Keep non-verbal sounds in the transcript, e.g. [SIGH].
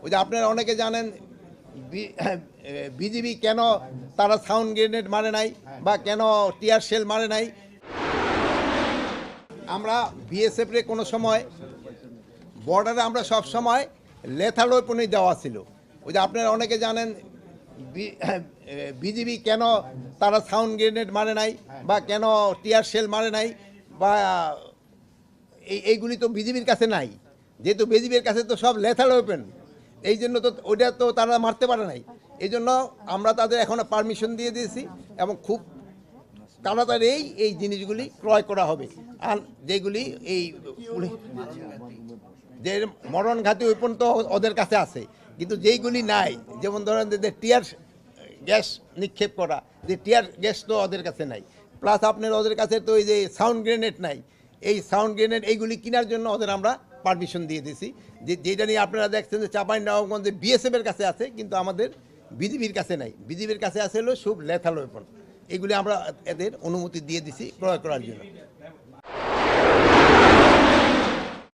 ওই যে আপনারা অনেকে জানেন [COUGHS] বিজিবি কেন তারা সাউন্ড গ্রেনেড মারে নাই বা কেন টিয়ার সেল মারে নাই? আমরা বিএসএফ রে কোনো সময়, বর্ডারে আমরা সব সময় লেথাল ওয়েপনই দেওয়া ছিল। ওই যে আপনারা অনেকে জানেন [COUGHS] বিজিবি কেন তারা সাউন্ড গ্রেনেড মারে নাই বা কেন টিয়ার সেল মারে নাই বা এই এইগুলি তো বিজিবির কাছে নাই। যেহেতু বিজিবির কাছে তো সব লেথাল ওয়েপেন এই জন্য তো ওইটা তো তারা মারতে পারে নাই। এই জন্য আমরা তাদের এখন পারমিশন দিয়ে দিয়েছি এবং খুব তাড়াতাড়ি এই জিনিসগুলি ক্রয় করা হবে। আর যেগুলি এই যে মরণ ঘাতি তো ওদের কাছে আছে। কিন্তু যেইগুলি নাই, যেমন ধরেন যে টিয়ার গ্যাস নিক্ষেপ করা, যে টিয়ার গ্যাস তো ওদের কাছে নাই। প্লাস আপনার ওদের কাছে তো এই যে সাউন্ড গ্রেনেড নাই। এই সাউন্ড গ্রেনেড এইগুলি কেনার জন্য ওদের আমরা পারমিশন দিয়ে দিছি। যে, যেটা নিয়ে আপনারা দেখছেন যে চাপাই নবাবগঞ্জে বিএসএফ এর কাছে আছে, কিন্তু আমাদের বিজিবির কাছে নাই। বিজিবির কাছে আছে হলো সব লেথাল ওয়েপন এগুলি আমরা এদের অনুমতি দিয়ে দিছি ক্রয় করার জন্য।